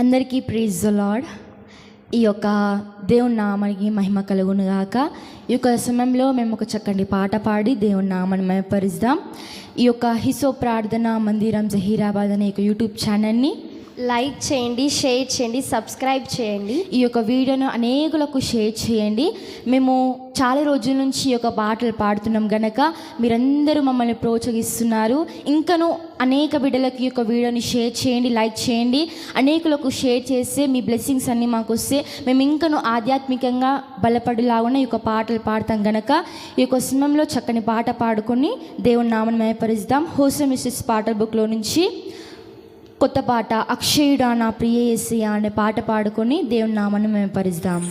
అందరికీ ప్రీజ్ the lord ఈ యొక్క దేవుని నామానికి మహిమ కలుగును గాక. ఈ యొక్క సమయంలో మేము ఒక చక్కటి పాట పాడి దేవుని నామాన్ని మహిమపరుస్తాం. ఈ యొక్క హిసో ప్రార్థన మందిరం జహీరాబాద్ అనే యొక్క యూట్యూబ్ ఛానల్ని లైక్ చేయండి షేర్ చేయండి సబ్స్క్రైబ్ చేయండి. ఈ యొక్క వీడియోను అనేకులకు షేర్ చేయండి. మేము చాలా రోజుల నుంచి ఈ యొక్క పాటలు పాడుతున్నాం గనక మీరందరూ మమ్మల్ని ప్రోత్సహిస్తున్నారు. ఇంకను అనేక బిడ్డలకు ఈ యొక్క వీడియోని షేర్ చేయండి లైక్ చేయండి. అనేకులకు షేర్ చేస్తే మీ బ్లెస్సింగ్స్ అన్నీ మాకు వస్తే మేము ఇంకను ఆధ్యాత్మికంగా బలపడేలాగున ఈ యొక్క పాటలు పాడతాం గనక. ఈ యొక్క సమయంలో చక్కని పాట పాడుకొని దేవుని నామని మయపరుస్తాం హోస పాటల బుక్లో నుంచి కొత్త పాట అక్షయుడా నా ప్రియ అనే పాట పాడుకొని దేవుని నామాన్ని మేము పరిస్తాము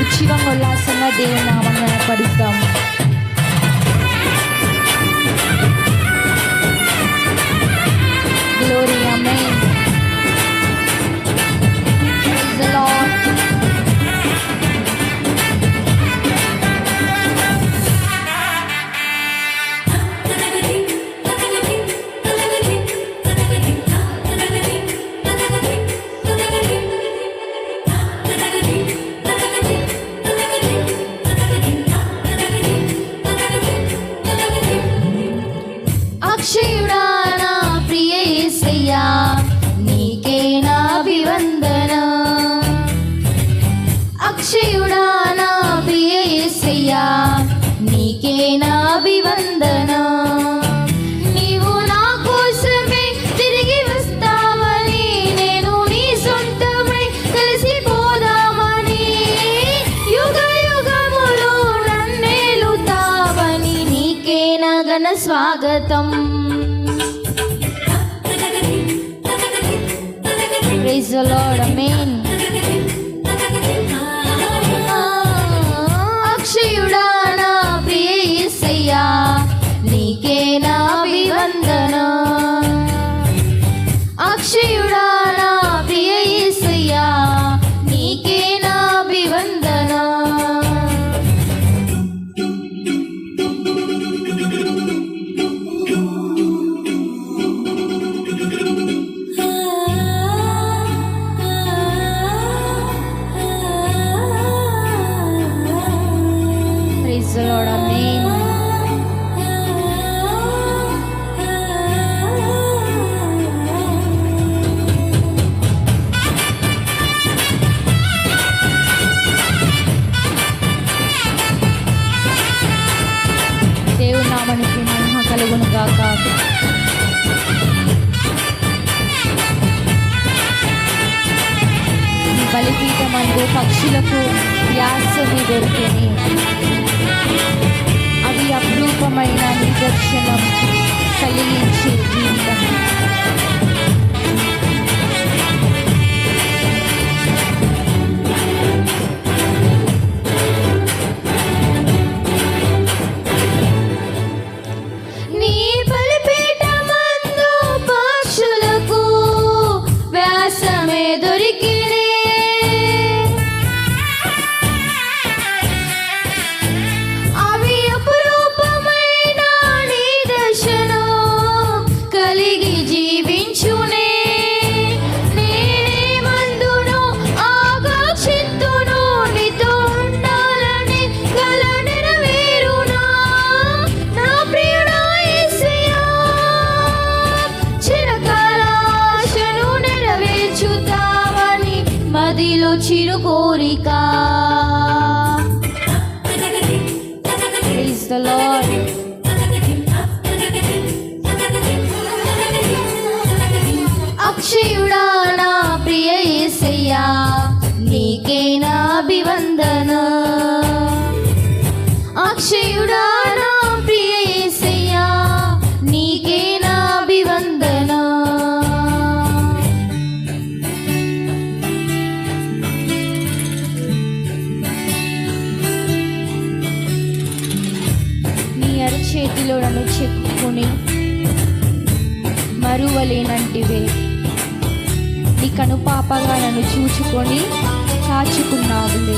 కూడా ఉల్లాసంగా దేవుని నామని పడుతాం అక్షయుడా నా ప్రియ యేసయ్యా నీకే నా అభివందన? అక్షయుడా నా ప్రియ నీకే నా అభివందన? నీవు నా కోసమే తిరిగి వస్తావని నేను నీ సొంతమై కలిసిపోదామని యుగ యుగములు నన్నేలుతావని నీకే నా ఘన స్వాగతం? ప్రైజ్ ద లార్డ్ ఆమేన్ బలిపీఠమందు పక్షులకు యాసవి దొరికింది. అవి అపురూపమైన నిదర్శనం కలిగించే జీవితం. చేతిలో నన్ను చెక్కుని మరువలేనంటివే. నీ కనుపాపగా నన్ను చూచుకొని కాచుకున్నావులే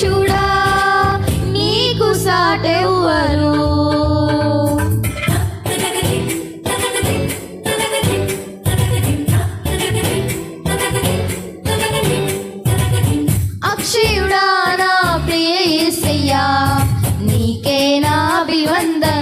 పురుషుడా నీకు సాటెవ్వరు. అక్షయుడా నా ప్రియసయ్యా నీకే నా అభివందన.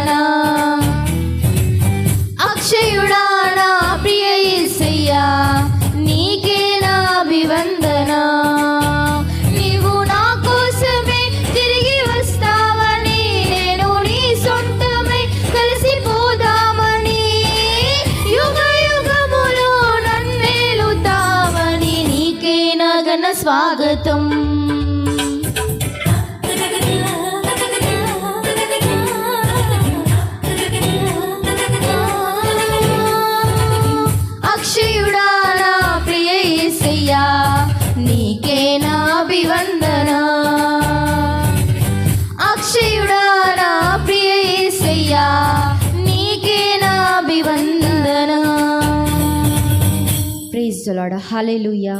స్వాగతం. అక్షయుడా నా ప్రియ ఏసయ్యా నీకే నా అభివందన? అక్షయుడా నా ప్రియ ఏసయ్యా నీకే నా అభివందన? Praise లాడ hallelujah